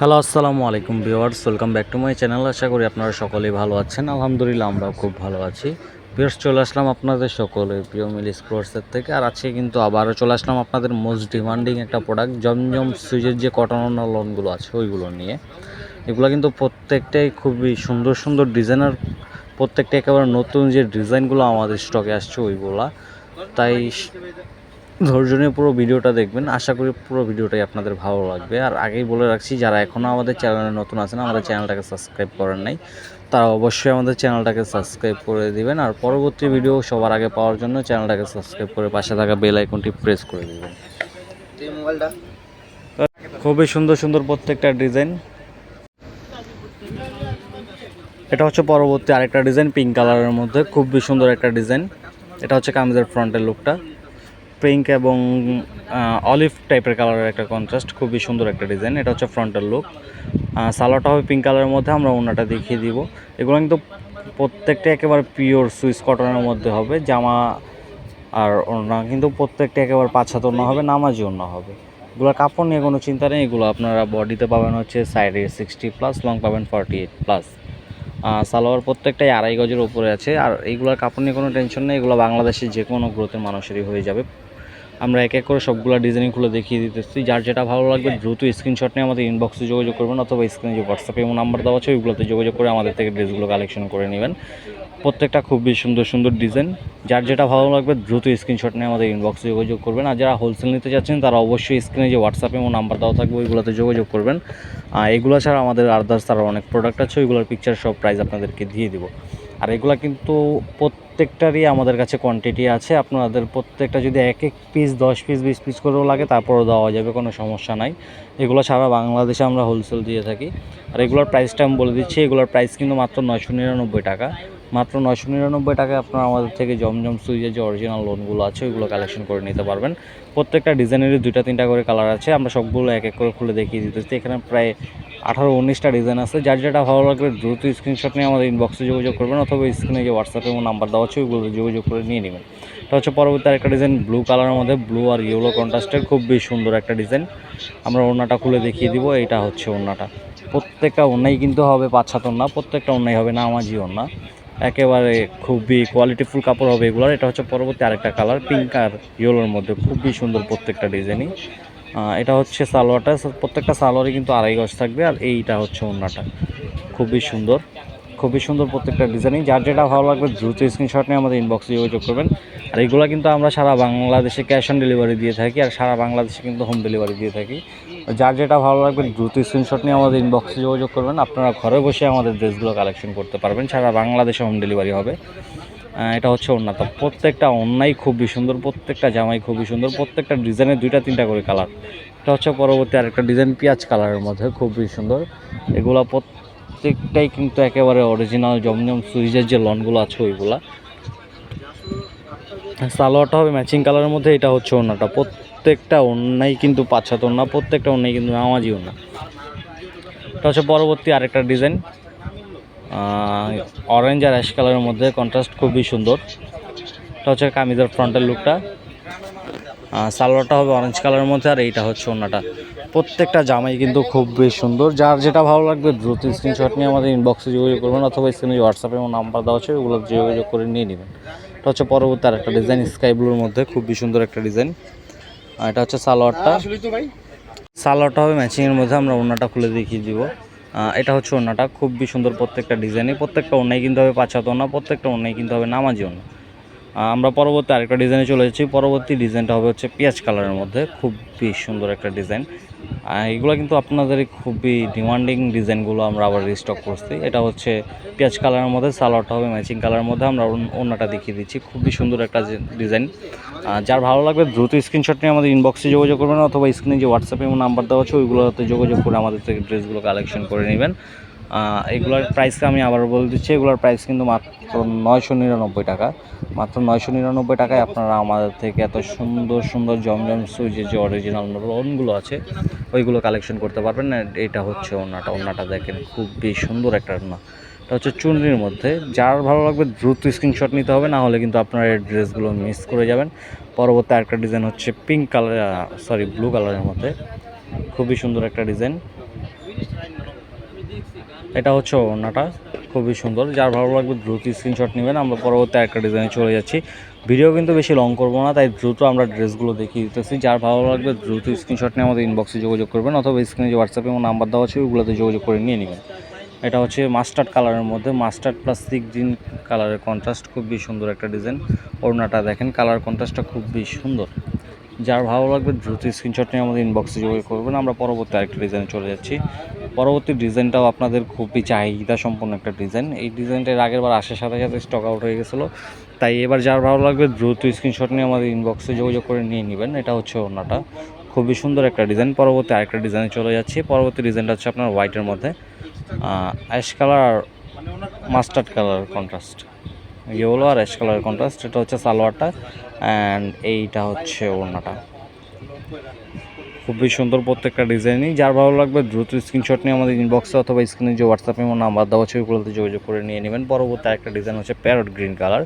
Hello, আসসালামু আলাইকুম viewers, welcome back to my channel. আশা করি আপনারা সকলেই ভালো আছেন। আলহামদুলিল্লাহ, আমরাও খুব ভালো আছি। ভিউয়ার্স, চলে আসলাম আপনাদের সকলে প্রিয় মিলি স্পোর্টসের থেকে। আর আজকে কিন্তু আবারও চলে আসলাম আপনাদের মোস্ট ডিমান্ডিং একটা প্রোডাক্ট জমজম সুইচের যে কটন লোনগুলো আছে, ওইগুলো নিয়ে। এগুলো কিন্তু প্রত্যেকটাই খুবই সুন্দর সুন্দর ডিজাইনার প্রত্যেকটা একেবারে নতুন যে ডিজাইনগুলো আমাদের স্টকে আসছে, ওইগুলা। তাই ধৈর্য নিয়ে পুরো ভিডিওটা দেখবেন। আশা করি পুরো ভিডিওটাই আপনাদের ভালো লাগবে। আর আগেই বলে রাখছি, যারা এখনও আমাদের চ্যানেলে নতুন আছেন, আমাদের চ্যানেলটাকে সাবস্ক্রাইব করেন নাই, তারা অবশ্যই আমাদের চ্যানেলটাকে সাবস্ক্রাইব করে দিবেন। আর পরবর্তী ভিডিও সবার আগে পাওয়ার জন্য চ্যানেলটাকে সাবস্ক্রাইব করে পাশে থাকা বেল আইকনটি প্রেস করে দিবেন। খুবই সুন্দর সুন্দর প্রত্যেকটা ডিজাইন। এটা হচ্ছে পরবর্তী আরেকটা ডিজাইন, পিঙ্ক কালারের মধ্যে। খুবই সুন্দর একটা ডিজাইন। এটা হচ্ছে কামিজের ফ্রন্টের লুকটা। পিঙ্ক এবং অলিভ টাইপের কালারের একটা কন্ট্রাস্ট খুবই সুন্দর একটা ডিজাইন এটা হচ্ছে ফ্রন্টের লুক সালোয়ারটা হবে পিঙ্ক কালারের মধ্যে, আমরা ওনাটা দেখিয়ে দিব। এগুলো কিন্তু প্রত্যেকটা একেবারে পিওর সুইস কটনের মধ্যে হবে। জামা আর ওনা কিন্তু প্রত্যেকটা একেবারে পাঁচ হাত ওনা হবে, নামাজি অন্য হবে। এগুলো কাপড় নিয়ে কোনো চিন্তা নেই, এগুলো আপনারা বডিতে পাবেন হচ্ছে সাইডে সিক্সটি প্লাস লং পাবেন ফর্টি এইট প্লাস সালোয়ার প্রত্যেকটাই আড়াই গজের উপরে আছে। আর এইগুলোর কাপড় নিয়ে কোনো টেনশন নেই, এগুলো বাংলাদেশের যে কোনো গ্রোথের মানুষেরই হয়ে যাবে। আমরা এক এক করে সবগুলো ডিজাইন খুলে দেখিয়ে দিতেছি। যার যেটা ভালো লাগবে দ্রুত স্ক্রিনশট নিয়ে আমাদের ইনবক্সে যোগাযোগ করবেন অথবা স্ক্রিনে যে হোয়াটসঅ্যাপে এমন নাম্বার দেওয়া আছে ওইগুলোতে যোগাযোগ করে আমাদের থেকে ড্রেসগুলো কালেকশন করে নেবেন। প্রত্যেকটা খুবই সুন্দর সুন্দর ডিজাইন যার যেটা ভালো লাগবে দ্রুত স্ক্রিনশট নিয়ে আমাদের ইনবক্সে যোগাযোগ করবেন। আর যারা হোলসেল নিতে চাচ্ছেন তারা অবশ্যই স্ক্রিনে যে হোয়াটসঅ্যাপে এমন নাম্বার দেওয়া থাকবে ওইগুলোতে যোগাযোগ করবেন। এগুলো ছাড়া আমাদের আদার্স তারা অনেক প্রোডাক্ট আছে ওইগুলোর পিকচার সব প্রাইস আপনাদেরকে দিয়ে দিব। আর এগুলো কিন্তু প্রত্যেকটারই আমাদের কাছে কোয়ান্টিটি আছে। আপনাদের প্রত্যেকটা যদি এক এক পিস দশ পিস বিশ পিস করেও লাগে, তারপরও দেওয়া যাবে, কোনো সমস্যা নাই। এগুলো সারা বাংলাদেশে আমরা হোলসেল দিয়ে থাকি। আর এগুলোর প্রাইসটা আমি বলে দিচ্ছি, এগুলোর প্রাইস কিন্তু মাত্র নয়শো নিরানব্বই টাকা। মাত্র নয়শো নিরানব্বই টাকায় আপনারা আমাদের থেকে জমজম সুইজের যে অরিজিনাল লোনগুলো আছে, ওইগুলো কালেকশন করে নিতে পারবেন। প্রত্যেকটা ডিজাইনেরই দুইটা, তিনটা করে কালার আছে। আমরা সবগুলো এক এক করে খুলে দেখিয়ে দিতেছি। এখানে প্রায় আঠারো, উনিশটা ডিজাইন আছে। যার যেটা ভালো লাগবে দ্রুত স্ক্রিনশট নিয়ে আমাদের ইনবক্সে যোগাযোগ করবেন অথবা স্ক্রিনে যে হোয়াটসঅ্যাপে এবং নাম্বার দেওয়া আছে ওইগুলো যোগাযোগ করে নিয়ে নেবেন। এটা হচ্ছে পরবর্তী আরেকটা ডিজাইন ব্লু কালারের মধ্যে ব্লু আর ইয়েলো কন্ট্রাস্টের খুব বেশ সুন্দর একটা ডিজাইন আমরা ওড়নাটা খুলে দেখিয়ে দিব। এটা হচ্ছে ওড়নাটা। প্রত্যেকটা ওড়নাই কিন্তু হবে পাঁচ সাত ওড়না। প্রত্যেকটা ওড়নাই হবে নামাজি ওড়না। একেবারে খুবই কোয়ালিটিফুল কাপড় হবে এগুলোর। এটা হচ্ছে পরবর্তী আরেকটা কালার পিঙ্ক আর ইয়েলোর মধ্যে। খুবই সুন্দর প্রত্যেকটা ডিজাইনই এটা হচ্ছে সালোয়ারটা। প্রত্যেকটা সালোয়ারই কিন্তু আড়াই গজ থাকবে আর এইটা হচ্ছে ওড়নাটা। খুবই সুন্দর। খুবই সুন্দর প্রত্যেকটা ডিজাইনিং যার যেটা ভালো লাগবে দ্রুত স্ক্রিনশট নিয়ে আমাদের ইনবক্সে যোগাযোগ করবেন। আর এইগুলো কিন্তু আমরা সারা বাংলাদেশে ক্যাশ অন ডেলিভারি দিয়ে থাকি আর সারা বাংলাদেশে কিন্তু হোম ডেলিভারি দিয়ে থাকি। যার যেটা ভালো লাগবে, দ্রুত স্ক্রিনশট নিয়ে আমাদের ইনবক্সে যোগাযোগ করবেন। আপনারা ঘরে বসে আমাদের ড্রেসগুলো কালেকশন করতে পারবেন। সারা বাংলাদেশে হোম ডেলিভারি হবে। এটা হচ্ছে ওড়নাটা প্রত্যেকটা অন্যায় খুবই সুন্দর, প্রত্যেকটা জামাই খুবই সুন্দর, প্রত্যেকটা ডিজাইনের দুইটা, তিনটা করে কালার এটা হচ্ছে পরবর্তী আরেকটা ডিজাইন পেঁয়াজ কালারের মধ্যে, খুবই সুন্দর। এগুলো প্রত্যেকটাই কিন্তু একেবারে অরিজিনাল জমজম, সুইজের যে লনগুলো আছে, ওইগুলা। সালোয়ারটা হবে ম্যাচিং কালারের মধ্যে, এটা হচ্ছে ওড়নাটা। প্রত্যেকটা অন্যায় কিন্তু পাঁচাত ওড়না, প্রত্যেকটা অন্যায় কিন্তু নামাজি ওড়না। এটা হচ্ছে পরবর্তী আরেকটা ডিজাইন অরেঞ্জ আর অ্যাশ কালারের মধ্যে কন্ট্রাস্ট খুবই সুন্দর। এটা হচ্ছে কামিজের ফ্রন্টের লুকটা সালোয়ারটা হবে অরেঞ্জ কালারের মধ্যে, আর এইটা হচ্ছে ওড়নাটা। প্রত্যেকটা জামাই কিন্তু খুব বেশ সুন্দর। যার যেটা ভালো লাগবে, দ্রুত স্ক্রিনশট নিয়ে আমাদের ইনবক্সে যোগাযোগ করবেন, অথবা স্ক্রিনে হোয়াটসঅ্যাপে এবং নাম্বার দেওয়া আছে, ওগুলো যোগাযোগ করে নিয়ে নেবেন। এটা হচ্ছে পরবর্তী আর একটা ডিজাইন স্কাই ব্লুর মধ্যে খুবই সুন্দর একটা ডিজাইন আর এটা হচ্ছে সালোয়ারটা। সালোয়ারটা হবে ম্যাচিংয়ের মধ্যে আমরা ওড়নাটা খুলে দেখিয়ে দিব। এটা হচ্ছে ওড়নাটা খুবই সুন্দর প্রত্যেকটা ডিজাইনে প্রত্যেকটা ওড়নাই কিন্তু হবে পাঁচাত ওড়না প্রত্যেকটা ওড়নাই কিন্তু হবে নামাজি আহ, আমরা পরবর্তী আরেকটা ডিজাইনে চলে এসেছি পরবর্তী ডিজাইনটা হবে হচ্ছে পেঁয়াজ কালারের মধ্যে খুবই সুন্দর একটা ডিজাইন এগুলো কিন্তু আপনাদের খুবই ডিমান্ডিং ডিজাইনগুলো আমরা আবার রিস্টক করছি। এটা হচ্ছে পেঁয়াজ কালারের মধ্যে, সালোয়ারটা হবে ম্যাচিং কালারের মধ্যে, আমরা অন্যটা দেখিয়ে দিচ্ছি। খুবই সুন্দর একটা ডিজাইন যার ভালো লাগবে দ্রুত স্ক্রিনশট নিয়ে আমাদের ইনবক্সে যোগাযোগ করবেন, অথবা স্ক্রিনে যে হোয়াটসঅ্যাপে নাম্বার দেওয়া আছে, ওইগুলোতে যোগাযোগ করে আমাদের থেকে ড্রেসগুলো কালেকশন করে নেবেন। এগুলোর প্রাইসকে আমি আবার বলে দিচ্ছি, এগুলোর প্রাইস কিন্তু মাত্র নয়শো নিরানব্বই টাকা। মাত্র নয়শো নিরানব্বই টাকায় আপনারা আমাদের থেকে এত সুন্দর সুন্দর জমজম সুইচের যে অরিজিনাল লোনগুলো আছে, ওইগুলো কালেকশন করতে পারবেন। এটা হচ্ছে ওনাটা ওনাটা দেখেন খুবই সুন্দর একটা ওনা। এটা হচ্ছে চুনরির মধ্যে। যার ভালো লাগবে দ্রুত স্ক্রিনশট নিতে হবে, না হলে কিন্তু আপনারা এই ড্রেসগুলো মিস করে যাবেন। পরবর্তী আরেকটা ডিজাইন হচ্ছে পিঙ্ক কালার সরি ব্লু কালারের মধ্যে। খুবই সুন্দর একটা ডিজাইন এটা হচ্ছে ওড়নাটা, খুবই সুন্দর। যার ভালো লাগবে দ্রুত স্ক্রিনশট নেবেন। আমরা পরবর্তী একটা ডিজাইনে চলে যাচ্ছি। ভিডিও কিন্তু বেশি লং করব না, তাই দ্রুত আমরা ড্রেসগুলো দেখিয়ে দিতেছি। যার ভালো লাগবে দ্রুত স্ক্রিনশট নিয়ে আমাদের ইনবক্সে যোগাযোগ করবেন, অথবা স্ক্রিনে যে হোয়াটসঅ্যাপে আমার নাম্বার দেওয়া আছে, ওইগুলোতে যোগাযোগ করে নিয়ে নেবেন। এটা হচ্ছে মাস্টার্ড কালারের মধ্যে। মাস্টার্ড প্লাস সিক গ্রিন কালারের কন্ট্রাস্ট খুবই সুন্দর একটা ডিজাইন ওড়নাটা দেখেন কালার কন্ট্রাস্টটা খুবই সুন্দর। যার ভালো লাগবে দ্রুত স্ক্রিনশট নিয়ে আমাদের ইনবক্সে যোগাযোগ করবেন। আমরা পরবর্তী আরেকটা ডিজাইনে চলে যাচ্ছি। পরবর্তী ডিজাইনটাও আপনাদের খুবই চাহিদা সম্পন্ন একটা ডিজাইন। এই ডিজাইনটা এর আগের বার আসার সাথে সাথে স্টক আউট হয়ে গেছিল। তাই এবার যার ভালো লাগবে দ্রুত স্ক্রিনশট নিয়ে আমাদের ইনবক্সে যোগাযোগ করে নিয়ে নেবেন। এটা হচ্ছে ওড়নাটা খুবই সুন্দর একটা ডিজাইন। পরবর্তী আরেকটা ডিজাইনে চলে যাচ্ছি। পরবর্তী ডিজাইনটা হচ্ছে আপনার হোয়াইটের মধ্যে। Ash colour mustard colour contrast yellow আর অ্যাশ কালার কন্ট্রাস্ট এটা হচ্ছে সালোয়ারটা। অ্যান্ড এইটা হচ্ছে ওড়নাটা। খুবই সুন্দর প্রত্যেকটা ডিজাইনই। যার ভালো লাগবে দ্রুত স্ক্রিনশট নিয়ে আমাদের ইনবক্সে অথবা স্ক্রিনে যে হোয়াটসঅ্যাপে আমার নাম্বার দেওয়া আছে ওইগুলোতে যোগাযোগ করে নিয়ে নেবেন। পরবর্তী একটা ডিজাইন হচ্ছে প্যারট গ্রিন কালার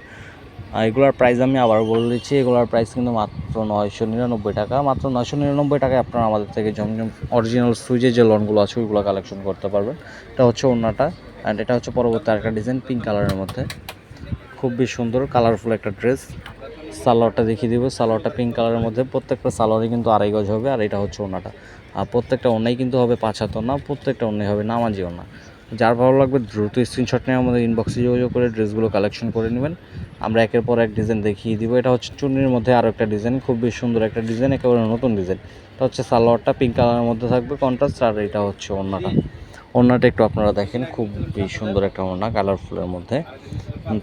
আর এগুলোর প্রাইস আমি আবার বলে দিচ্ছি। এগুলোর প্রাইস কিন্তু মাত্র নয়শো নিরানব্বই টাকা। মাত্র নয়শো নিরানব্বই টাকায় আপনারা আমাদের থেকে জমজম অরিজিনাল সুইজের যে লনগুলো আছে, ওইগুলো কালেকশন করতে পারবেন। এটা হচ্ছে ওড়নাটা অ্যান্ড এটা হচ্ছে পরবর্তী আরেকটা ডিজাইন পিঙ্ক কালারের মধ্যে। খুবই সুন্দর কালারফুল একটা ড্রেস সালোয়ারটা দেখিয়ে দিব। সালোয়ারটা পিঙ্ক কালারের মধ্যে। প্রত্যেকটা সালোয়ারই কিন্তু আড়াই গজ হবে, আর এটা হচ্ছে ওনাটা। আর প্রত্যেকটা ওনাই কিন্তু হবে পাঁচ হাত না প্রত্যেকটা ওনাই হবে নামাজি ওনা যার ভালো লাগবে দ্রুত স্ক্রিনশট নিয়ে আমাদের ইনবক্সে যোগাযোগ করে ড্রেসগুলো কালেকশন করে নেবেন। আমরা একের পর এক ডিজাইন দেখিয়ে দিব। এটা হচ্ছে চুন্নির মধ্যে আরও একটা ডিজাইন খুবই সুন্দর একটা ডিজাইন একেবারে নতুন ডিজাইন এটা হচ্ছে সালোয়ারটা পিঙ্ক কালারের মধ্যে থাকবে কন্ট্রাস্ট আর এটা হচ্ছে ওড়নাটা। ওড়নাটা একটু আপনারা দেখেন খুবই সুন্দর একটা ওনা কালারফুলের মধ্যে।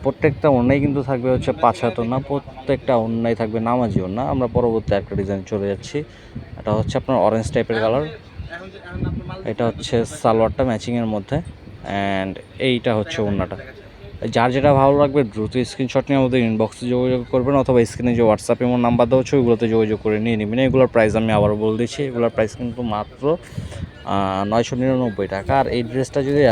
প্রত্যেকটা ওনাই কিন্তু থাকবে হচ্ছে পাঁচ হাত ওড়না, প্রত্যেকটা ওনাই থাকবে নামাজি ওনা আমরা পরবর্তী একটা ডিজাইন চলে যাচ্ছি, এটা হচ্ছে আপনার অরেঞ্জ টাইপের কালার এটা হচ্ছে সালোয়ারটা ম্যাচিংয়ের মধ্যে অ্যান্ড এইটা হচ্ছে ওড়নাটা। যার যেটা ভালো লাগবে, দ্রুত স্ক্রিনশট নিয়ে আমাদের ইনবক্সে যোগাযোগ করবেন অথবা স্ক্রিনে যে হোয়াটসঅ্যাপে আমার নাম্বার দেওয়া হচ্ছে, ওইগুলোতে যোগাযোগ করে নিয়ে নেবেন। এগুলোর প্রাইস আমি আবার বলে দিচ্ছি। এগুলোর প্রাইস কিন্তু মাত্র নয়শো নিরানব্বই টাকা। আর এই ড্রেসটা যদি,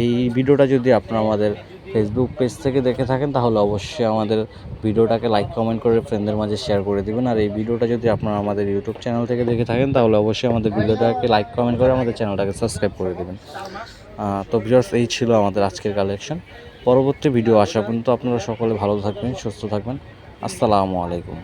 এই ভিডিওটা যদি আপনারা আমাদের ফেসবুক পেজ থেকে দেখে থাকেন, তাহলে অবশ্যই আমাদের ভিডিওটাকে লাইক কমেন্ট করে ফ্রেন্ডদের মাঝে শেয়ার করে দিবেন। আর এই ভিডিওটা যদি আপনারা আমাদের ইউটিউব চ্যানেল থেকে দেখে থাকেন, তাহলে অবশ্যই আমাদের ভিডিওটাকে লাইক কমেন্ট করে আমাদের চ্যানেলটাকে সাবস্ক্রাইব করে দেবেন। তো ভিউয়ার্স এই ছিল আমাদের আজকের কালেকশন পরবর্তী ভিডিও আসা পর্যন্ত আপনারা সকলে ভালো থাকবেন, সুস্থ থাকবেন। আসসালামু আলাইকুম।